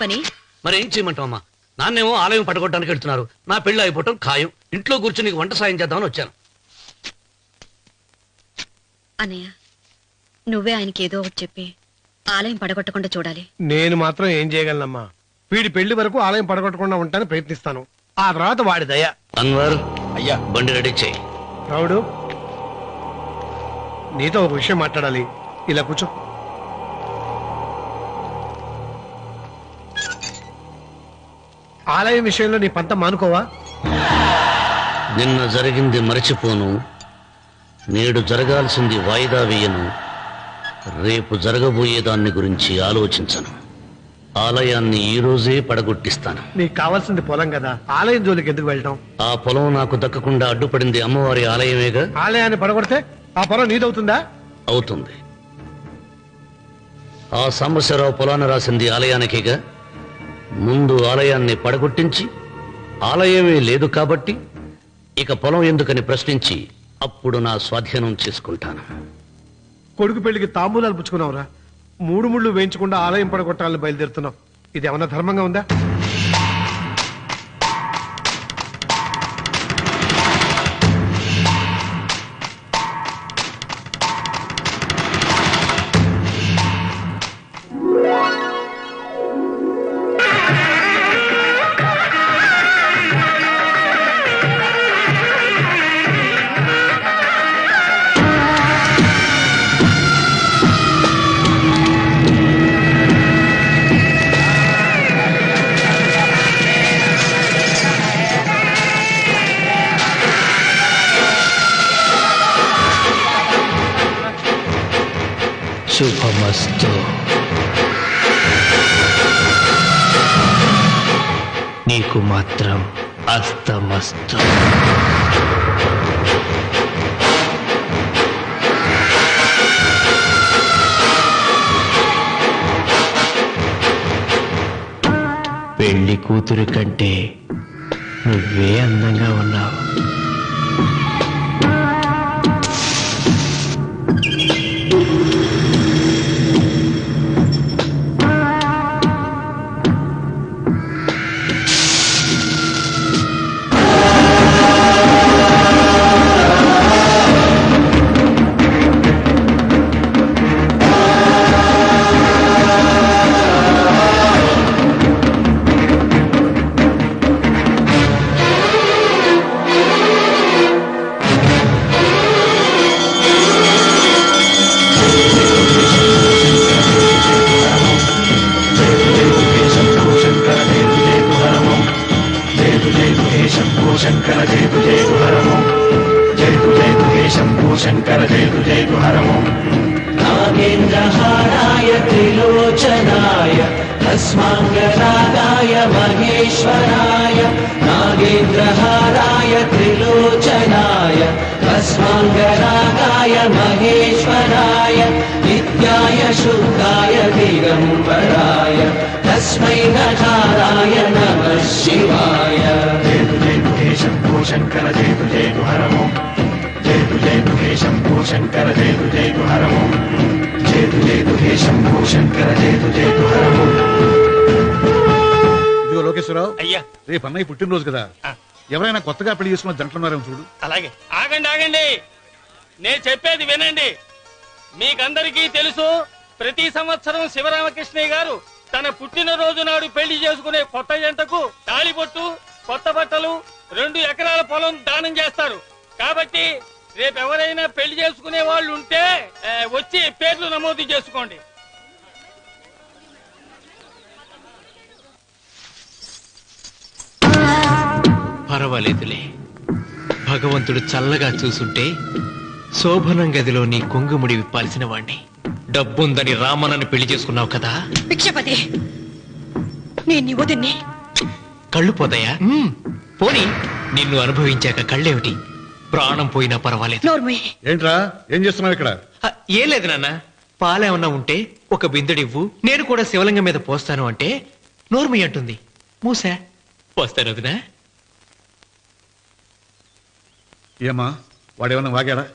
పని? మరి ఏం చేయమంటావమ్మా? నాన్నేమో ఆలయం పడగొట్టడానికి వెళ్తున్నారు. నా పెళ్ళి అయిపోవటం ఖాయం. ఇంట్లో కూర్చుని నీకు వంట సాయం చేద్దామని వచ్చాను. అన్నయ్య నువ్వే ఆయనకి ఏదో ఒకటి చెప్పి ఆలయం పడగొట్టకుండా చూడాలి. నేను మాత్రం ఏం చేయగలనమ్మా? వీడి పెళ్ళి వరకు ఆలయం పడగొట్టకుండా ఉంటాను ప్రయత్నిస్తాను. ఆ తర్వాత వాడి దయ. అన్వర్ అయ్యా. బండి రెడీ చేయి. రావుడు నీతో ఒక విషయం మాట్లాడాలి. ఇలా కూర్చో. ఆలయం విషయంలో నీ పంత మానుకోవా? నిన్న జరిగింది మరచిపోను. నేడు జరగాల్సింది వాయిదా వేయను. రేపు జరగబోయే దాన్ని గురించి ఆలోచించను. ఆలయాన్ని ఈ రోజే పడగొట్టిస్తాను. నీకు కావాల్సింది పొలం కదా. ఆలయం జోలికి ఎందుకు వెళ్ళటం? ఆ పొలం నాకు దక్కకుండా అడ్డుపడింది అమ్మవారి ఆలయమేగా? ఆలయాన్ని పడగొడితే ఆ పొలం నీదవుతుందా? అవుతుంది. ఆ సాంబశివరావు పొలాన్ని రాసింది ఆలయానికిగా? ముందు ఆలయాన్ని పడగొట్టించి ఆలయమే లేదు కాబట్టి ఇక పొలం ఎందుకని ప్రశ్నించి అప్పుడు నా స్వాధీనం చేసుకుంటాను. కొడుకు పెళ్ళికి తాంబూలాలు పుచ్చుకున్నావురా. మూడు ముళ్ళు వేయించకుండా ఆలయం పడగొట్టాలని బయలుదేరుతున్నావు. ఇది ఏమన్నా ధర్మంగా ఉందా? అస్తమస్తు పెళ్ళి కూతురు కంటే నువ్వే అందంగా ఉన్నావు. तस्मै नकाराय नमः शिवाय ఇదిగో లోకేశ్వరరావు అయ్యా రేపు అన్నయ్య పుట్టినరోజు కదా ఎవరైనా కొత్తగా పెళ్లి చేసుకున్న జంటలున్నారేమో చూడు అలాగే ఆగండి ఆగండి నేను చెప్పేది వినండి మీకందరికీ తెలుసు ప్రతి సంవత్సరం శివరామకృష్ణయ్య గారు తన పుట్టినరోజు నాడు పెళ్ళి చేసుకునే కొత్త జంటకు తాళిబొట్టు కొత్త బట్టలు రెండు ఎకరాల పొలం దానం చేస్తారు. కాబట్టి రేపు ఎవరైనా పెళ్ళి చేసుకునే వాళ్ళు ఉంటే ఆ, వచ్చి పేర్లు నమోదు చేసుకోండి. పర్వాలేదులే. భగవంతుడు చల్లగా చూసుంటే శోభనం గదిలో నీ కొంగుముడి విప్పాల్సిన వాణ్ణి. డబ్బుందని రామనని పెళ్ళి చేసుకున్నావు కదా? భిక్షపతి నేను నీ వదిన్ని. కళ్ళు పోతాయా. పోనీ నిన్ను అనుభవించాక కళ్ళేమిటి? ప్రాణం పోయినా పర్వాలేదు. నోర్మి. ఏంట్రా? ఏం చేస్తున్నావు ఇక్కడ? ఆ, ఏం లేదు నాన్న. పాలేమన్నా ఉంటే ఒక బిందెడివ్వు. నేను కూడా శివలింగం మీద పోస్తాను అంటే నోర్మి అంటుంది. మూసా. పోస్తాను వదినా ఏమా వాడేమన్నా వాగాడా?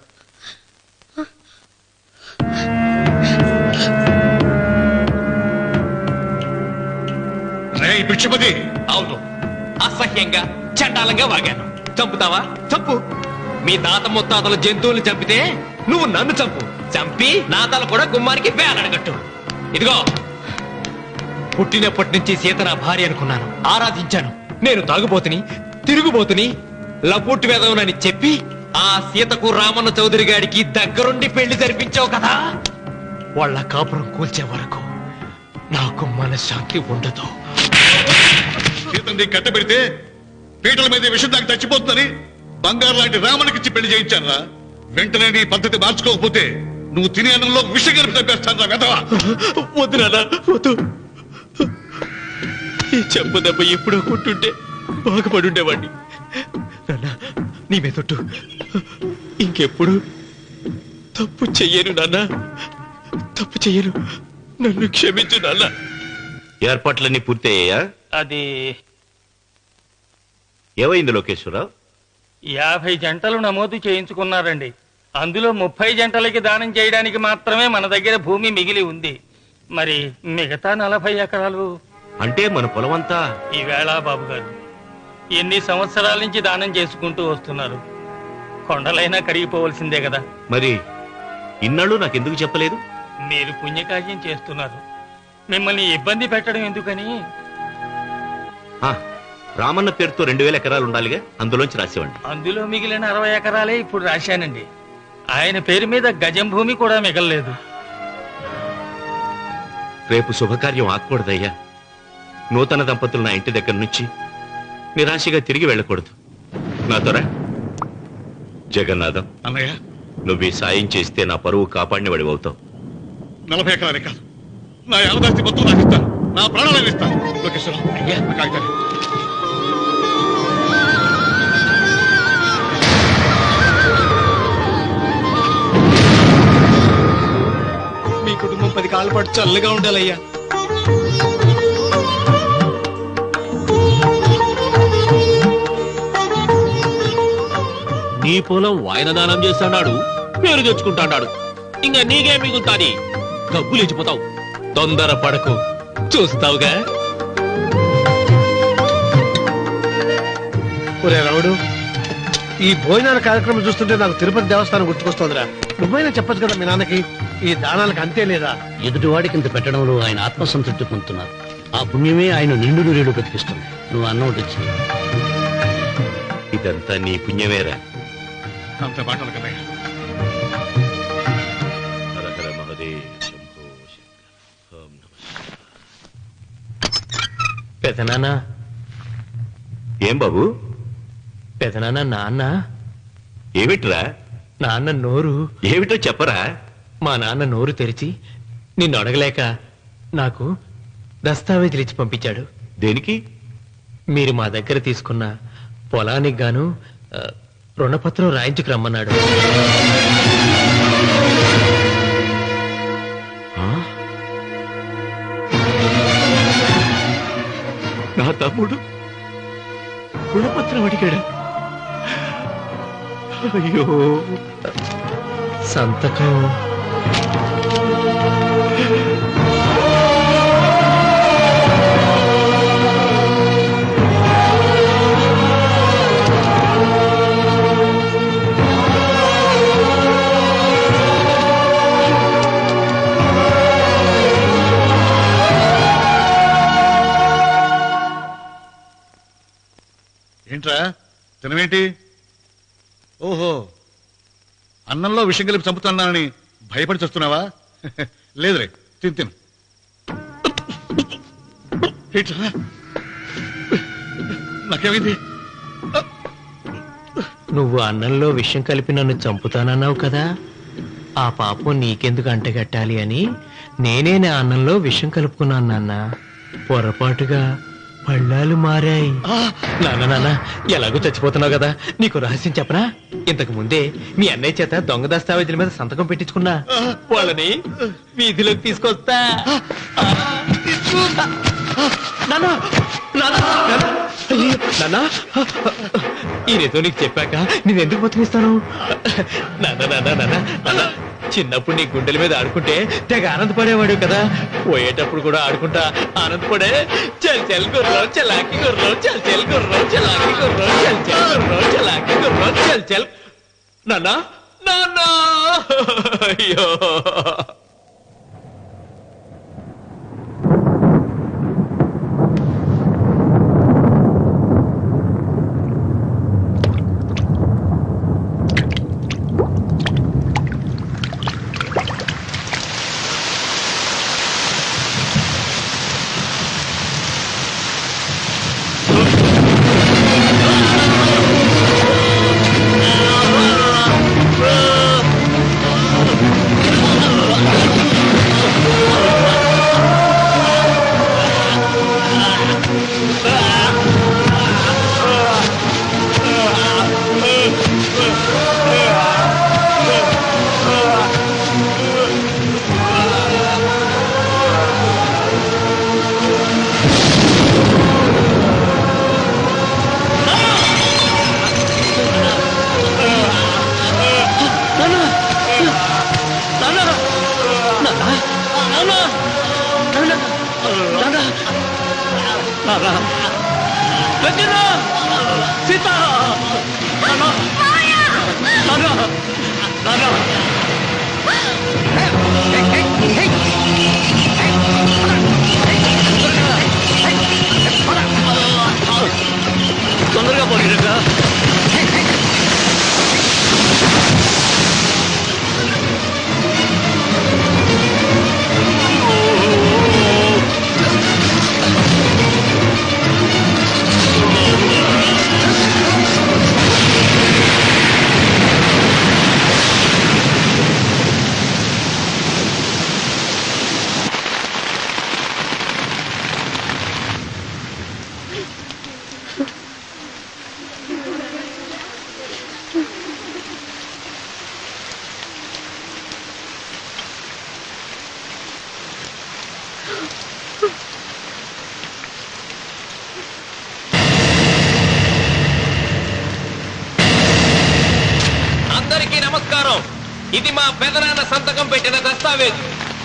భిక్షపతి అవును. అసహ్యంగా చండాలంగా వాగాను. చంపుతావా? చంపు. మీ తాత ముత్తాతల జంతువులు చంపితే నువ్వు నన్ను చంపు. చంపి నా తల కూడా గుమ్మానికి వేలాడగట్టు. ఇదిగో. పుట్టినప్పటి నుంచి సీత నా భార్య అనుకున్నాను. ఆరాధించాను. నేను తాగుబోతుని తిరుగుబోతుని లపుట్టు వేదవునని చెప్పి ఆ సీతకు రామన్న చౌదరి గారికి దగ్గరుండి పెళ్ళి జరిపించావు కదా? వాళ్ళ కాపురం కూల్చే వరకు నాకు మనశ్శాంతి ఉండదు. సీతని కట్టబెడితే పీటల మీద విషం దాకా చచ్చిపోతుందని బంగారు లాంటి రామునికిచ్చి పెళ్ళి చేయించారా వెంటనే నీ పద్ధతి మార్చుకోకపోతే నువ్వు తినే అన్నంలో విషం కలిపి వెధవా. వద్దు నాన్న వద్దు. ఈ చెంప దెబ్బ ఎప్పుడో కొట్టుంటే బాగుపడి ఉండేవాడిని నాన్న నీ మీదొట్టు ఇంకెప్పుడు తప్పు చెయ్యను నాన్న. తప్పు చెయ్యను. నన్ను క్షమించు నాన్న ఏర్పాట్లన్నీ పూర్తయ్యాయా? అది ఏమైంది లోకేశ్వరరావు? యాభై జంటలు నమోదు చేయించుకున్నారండి. అందులో ముప్పై జంటలకి దానం చేయడానికి మాత్రమే మన దగ్గర భూమి మిగిలి ఉంది. మరి మిగతా నలభై ఎకరాలు? అంటే మన పొలమంతా? ఈవేళ బాబు గారు ఎన్ని సంవత్సరాల నుంచి దానం చేసుకుంటూ వస్తున్నారు? కొండలైనా కరిగిపోవలసిందే కదా. మరి ఇన్నాళ్ళు నాకెందుకు చెప్పలేదు? మీరు పుణ్యకార్యం చేస్తున్నారు. మిమ్మల్ని ఇబ్బంది పెట్టడం ఎందుకని? ఆ, రామన్న పేరుతో రెండు వేల ఎకరాలు ఉండాలిగా అందులోంచి రాసేవండి అందులో మిగిలిన అరవై ఎకరాలే ఇప్పుడు రాశానండి. ఆయన పేరు మీద గజం భూమి కూడా మిగలలేదు. రేపు శుభకార్యం ఆకూడదయ్యా నూతన దంపతులు నా ఇంటి దగ్గర నుంచి నిరాశగా తిరిగి వెళ్ళకూడదు. నాతోరా జగన్నాథం అన్నయ్య. నువ్వు ఈ సాయం చేస్తే నా పరువు కాపాడిన వాడివవుతావు నలభై ఎకరాలే కాదు. నా యావదాస్తి మొత్తం నాకు ఇస్తాను. నా ప్రాణాలను ఇస్తాను లోకేశ్వరరావు కాగితాలు. మీ కుటుంబం పది కాళ్ళ పాటు చల్లగా ఉండాలయ్యా. నీ పొలం వాయన దానం చేస్తాడు పేరు తెచ్చుకుంటాడు ఇంకా నీకే మిగులుతాది. డబ్బు లేచిపోతావు. తొందర పడకు. చూస్తావుగా? ఒరే రావుడు ఈ భోజనాల కార్యక్రమం చూస్తుంటే నాకు తిరుపతి దేవస్థానం గుర్తుకొస్తోందిరా. నువ్వైనా చెప్పొచ్చు కదా మీ నాన్నకి ఈ దానాలకు అంతే లేదా? ఎదుటివాడికి ఇంత పెట్టడంలో ఆయన ఆత్మసంతృప్తి పొందుతున్నారు. ఆ పుణ్యమే ఆయన నిండు నూరేడు బ్రతికిస్తుంది. నువ్వు అన్నం వడ్డించి ఇదంతా నీ పుణ్యమేరా. అంత మాటలు కన్నయ్య పెదనాన్న. ఏం బాబు? పెదనాన్న నాన్న. ఏమిట్రా? నాన్న నోరు. ఏమిటో చెప్పరా. మా నాన్న నోరు తెరిచి నిన్ను అడగలేక నాకు దస్తావేజీలు ఇచ్చి పంపించాడు. దేనికి? మీరు మా దగ్గర తీసుకున్న పొలానికి గాను రుణపత్రం రాయించుకు రమ్మన్నాడు. తమ్ముడు? గుణపత్రం అడిగాడా. అయ్యో. సంతకం. తినవేంటి ఓహో. అన్నంలో విషం కలిపి చంపుతున్నానని భయపడి చస్తున్నావా? లేదురే తిను తిను. ఏంట్రా నాకేమైంది? నువ్వు అన్నంలో విషం కలిపి నన్ను చంపుతానన్నావు కదా? ఆ పాపం నీకెందుకు అంటగట్టాలి అని నేనే నా అన్నంలో విషం కలుపుకున్నాను నాన్న. పొరపాటుగా పళ్ళాలు మారాయి. నాన్న నాన్న ఎలాగో చచ్చిపోతున్నావు కదా. నీకు రహస్యం చెప్పనా? ఇంతకు ముందే మీ అన్నయ్య చేత దొంగ దస్తావేజీల మీద సంతకం పెట్టించుకున్నా. వాళ్ళని వీధిలోకి తీసుకొస్తా. నాన్న నానా? నాన్న ఈ రేతో నీకు చెప్పాక నేను ఎందుకు బతికిస్తాను నాన్న నాన్న నాన్న నాన్న చిన్నప్పుడు నీ గుండెల మీద ఆడుకుంటే తెగ ఆనందపడేవాడు కదా. పోయేటప్పుడు కూడా ఆడుకుంటా ఆనందపడే. చల్ చల్ గుర్రం చలాకి గుర్రం చల్ చల్ గుర్రం చలాకి గుర్రం చల్ చల్ గుర్రం చలాకి గుర్రం చల్ చల్. నాన్నా నాన్నా అయ్యో. ఇది మా పెదనాన్న సంతకం పెట్టిన దస్తావేజు.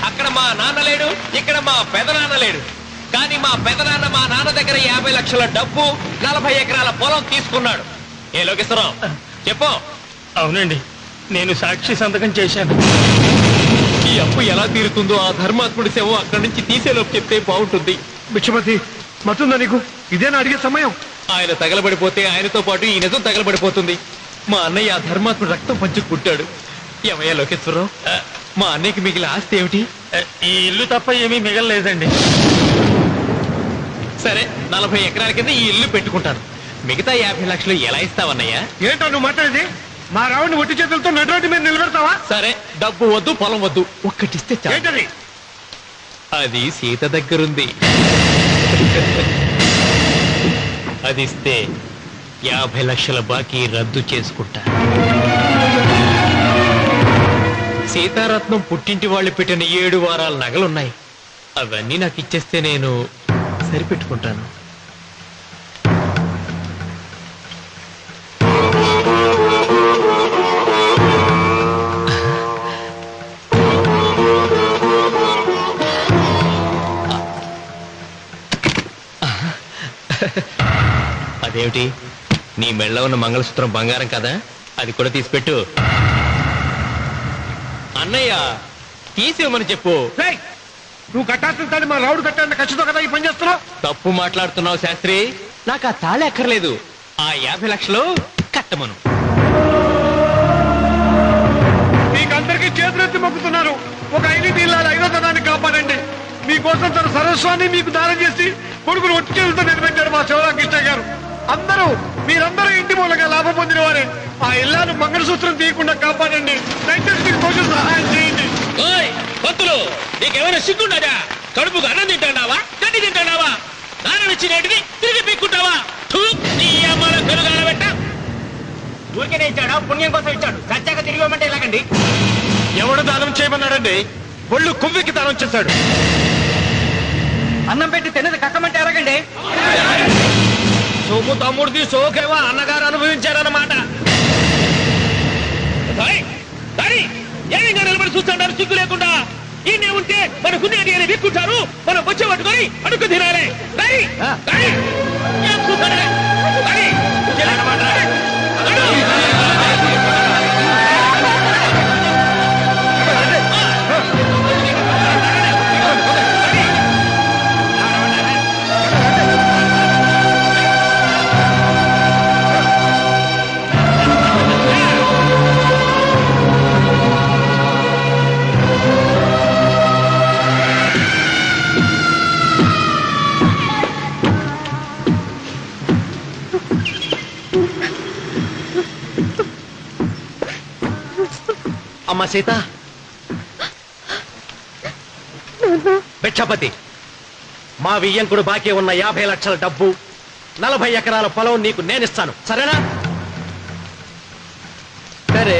అక్కడ మా నాన్న లేడు ఇక్కడ మా పెదనాన్న లేడు. కానీ మా పెదనాన్న మా నాన్న దగ్గర యాభై లక్షల డబ్బు నలభై ఎకరాల పొలం తీసుకున్నాడు. ఏ లోకేశ్వరం చెప్పు. అవునండి నేను సాక్షి సంతకం చేశాను. ఈ అప్పు ఎలా తీరుతుందో ఆ ధర్మాత్ముడి శవం అక్కడి నుంచి తీసేలోపు చెప్తే బాగుంటుంది. బిచ్చపతి మతుందా నీకు? ఇదేనా అడిగే సమయం? ఆయన తగలబడిపోతే ఆయనతో పాటు ఈ నిజం తగలబడిపోతుంది. మా అన్నయ్య ఆ ధర్మాత్ముడు రక్తం పంచి పుట్టాడు ఏమయ్యా లోకేశ్వరరావు? మా అన్నయ్యకి మిగిలిన ఆస్తి ఏమిటి? ఈ ఇల్లు తప్ప ఏమీ మిగలలేదండి. సరే నలభై ఎకరాల కింద ఈ ఇల్లు పెట్టుకుంటాను. మిగతా యాభై లక్షలు ఎలా ఇస్తావన్నయ్యా? ఏంటో నువ్వు మాట్లాడేది? మా రావుని ఒట్టి చేతులతో నడురోడ్డు మీద నిలబెడతావా? సరే డబ్బు వద్దు పొలం వద్దు. ఒక్కటిస్తే చాలు. ఏంటది? అది సీత దగ్గరుంది. అది ఇస్తే యాభై లక్షల బాకీ రద్దు చేసుకుంటా. సీతారత్నం పుట్టింటి వాళ్ళు పెట్టిన ఏడు వారాల నగలున్నాయి. అవన్నీ నాకు ఇచ్చేస్తే నేను సరిపెట్టుకుంటాను. అదేమిటి? నీ మెళ్ళ ఉన్న మంగళసూత్రం బంగారం కదా? అది కూడా తీసిపెట్టు. అన్నయ్య తీసేయమని చెప్పు. నువ్వు కట్టాల్సిన తాడి మా రావుడు కట్టాలని ఖచ్చితంగా కదా ఈ పని చేస్తున్నావు? తప్పు మాట్లాడుతున్నావు శాస్త్రి. నాకు ఆ తాళి అక్కర్లేదు. ఆ యాభై లక్షలు కట్టమను. మీకందరికీ చేతులెత్తి మొక్కుతున్నారు. ఒక ఐదు ఇల్లాల ఐదోతనాన్ని కాపాడండి. మీకోసం తన సర్వస్వాన్ని మీకు దానం చేసి కొడుకును ఒట్టి చేతులతో నిలబెట్టారు మా శివరాకృష్ణ గారు. అందరూ మీరందరూ ఇంటి మూలంగా లాభం పొందిన వారే ఆ ఇల్లాను మంగళసూత్రం తీయకుండా కాపాడండి. దయచేసి మీకు కొంచెం సహాయం చేయండి. ఓయ్ భక్తులు నీకేమైనా సిగ్గుండదా? కడుపుకు అన్నం తింటాడావా గడ్డి తింటాడావా నాన్న ఇచ్చినటిది తిరిగి పీక్కుంటావా? నీ అమ్మాల పెరుగాల పెట్ట ఊరికే ఇచ్చాడా? పుణ్యం కోసం ఇచ్చాడు. సత్యాక తిరిగి ఇవ్వమంటే ఎలాగండి? ఎవడు దానం చేయమన్నాడండి? ఒళ్ళు కొవ్వెక్కి దానం చేశాడు. అన్నం పెట్టి తిన్నది కక్కమంటే ఎలాగండి? సొమ్ము తమ్ముడిది సోకేవా? అన్నగారు అనుభవించారన్నమాట. ఏయ్, దారి, ఏమి ఇంకా నిలబడి చూస్తాడారు సిగ్గు లేకుండా. ఈయనే ఉంటే మన గుండెని అని వెక్కుంటారు. మనం వచ్చే పట్టుకొని అడుగు తినాలి. అమ్మ సీత భిక్షపతి. మా వియ్యంకుడు బాకీ ఉన్న యాభై లక్షల డబ్బు నలభై ఎకరాల పొలం నీకు నేనిస్తాను. సరేనా? సరే.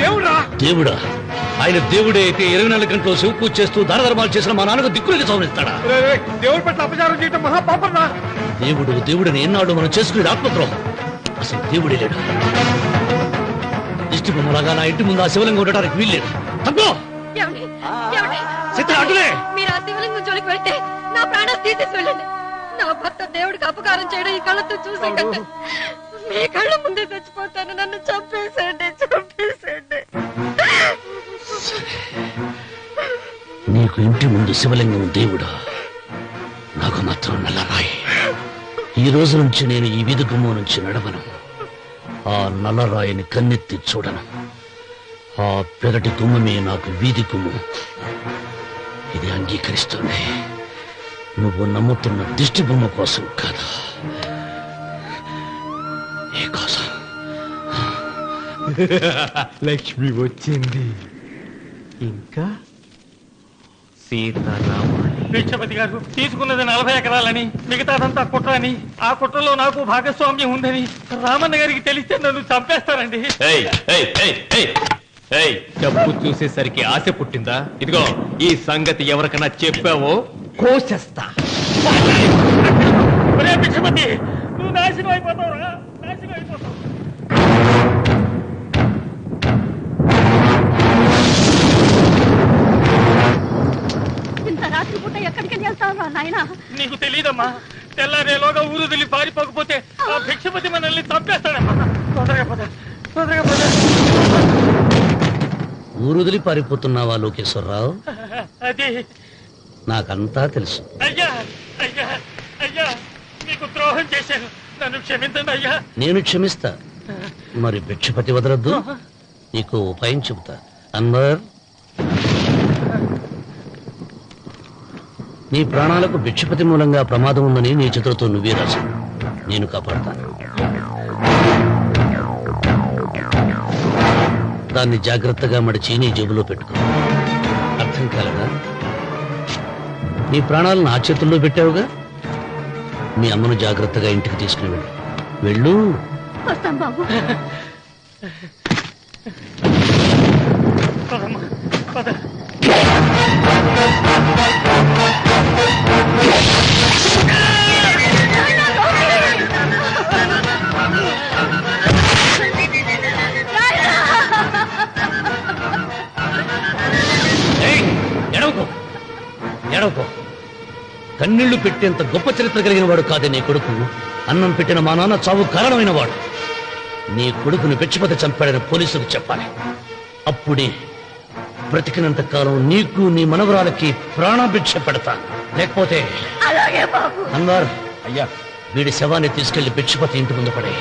దేవుడా? దేవుడా ఆయన దేవుడే అయితే ఇరవై నాలుగు గంటలు శివ పూజ చేస్తూ దాన ధర్మాలు చేసిన మా నాన్నకు దిక్కులకి సవరిస్తాడా దేవుడి పట్ల అపచారం చేయటం దేవుడు దేవుడిని ఎన్నాడు మనం చేసుకునే ఆత్మద్రోహం. అసలు దేవుడే లేడు? దిష్టి బొమ్మలాగా నా ఇంటి ముందు ఆ శివలింగం ఉండటానికి వీల్లేదు. తప్పో అటులే. మీరు ఆ శివలింగం జోలికి వెళ్తే నా ప్రాణాలు తీసేసి వెళ్ళండి. నా భర్త దేవుడికి అపకారం చేయడం ఈ కళ్ళతో చూసే కంటే మీ కళ్ళ ముందే చచ్చిపోతాను. నన్ను చంపేసేయండి చంపేసేయండి. నీకు ఇంటి ముందు శివలింగం దేవుడా? నాకు మాత్రం నల్లరాయి. ఈ రోజు నుంచి నేను ఈ వీధి గుమ్మం నుంచి నడవను. ఆ నల్లరాయిని కన్నెత్తి చూడను. ఆ పెరటి గుమ్మమే నాకు వీధి గుమ్మం ఇది అంగీకరిస్తుంది. నువ్వు నమ్ముతున్న దిష్టి బొమ్మ కోసం కాదా? నీ కోసం. లక్ష్మి వచ్చింది. ఇంకా? సీతారాముడు భిక్షపతి గారు తీసుకున్నది నలభై ఎకరాలని మిగతాదంతా కుట్ర అని ఆ కుట్రలో నాకు భాగస్వామ్యం ఉందని రామన్న గారికి తెలిస్తే నన్ను చంపేస్తారండి. డబ్బు చూసేసరికి ఆశ పుట్టిందా? ఇదిగో ఈ సంగతి ఎవరికైనా చెప్పావో? కోసేస్తా. భిక్షపతి నువ్వు నాశనం అయిపోతావురా నాశనం అయిపోతావు. ఇంత రాత్రి పూట ఎక్కడికి వెళ్తావు నాయనా? నీకు తెలియదమ్మా తెల్లారేలోగా ఊరు వెళ్ళి పారిపోకపోతే ఆ భిక్షపతి మనల్ని చంపేస్తాడమ్మా తొందరగా పద తొందరగా పద. ఊరుదిలి పారిపోతున్నావా లోకేశ్వరరావు? అది నాకంతా తెలుసు. అయ్యా అయ్యా అయ్యా మీకు ద్రోహం చేశాను. నన్ను క్షమించండి అయ్యా. నేను క్షమిస్తా. మరి భిక్షపతి వదలద్దు. నీకు ఉపాయం చెబుతా. అన్వర్ నీ ప్రాణాలకు భిక్షపతి మూలంగా ప్రమాదం ఉందని నీ చేతులతో నువ్వే రాసు నేను కాపాడతాను దాన్ని జాగ్రత్తగా మడిచి నీ జేబులో పెట్టుకో. అర్థం కాలదా? నీ ప్రాణాలు నా చేతుల్లో పెట్టావుగా? మీ అమ్మను జాగ్రత్తగా ఇంటికి తీసుకుని వెళ్ళు. వెళ్ళు. వస్తాం బాబు. ఏయ్, పెట్టేంత గొప్ప చరిత్ర కలిగిన వాడు కాదే నీ కొడుకు. అన్నం పెట్టిన మా నాన్న చావు కారణమైన వాడు నీ కొడుకుని పెచ్చిపతి చంపాడని పోలీసులకు చెప్పాలి. అప్పుడే బ్రతికినంత కాలం నీకు నీ మనవరాలకి ప్రాణభిక్ష పెడతా లేకపోతే అన్వర్ అయ్యా వీడి శవాన్ని తీసుకెళ్ళి భిక్షపతి ఇంటి ముందు పడే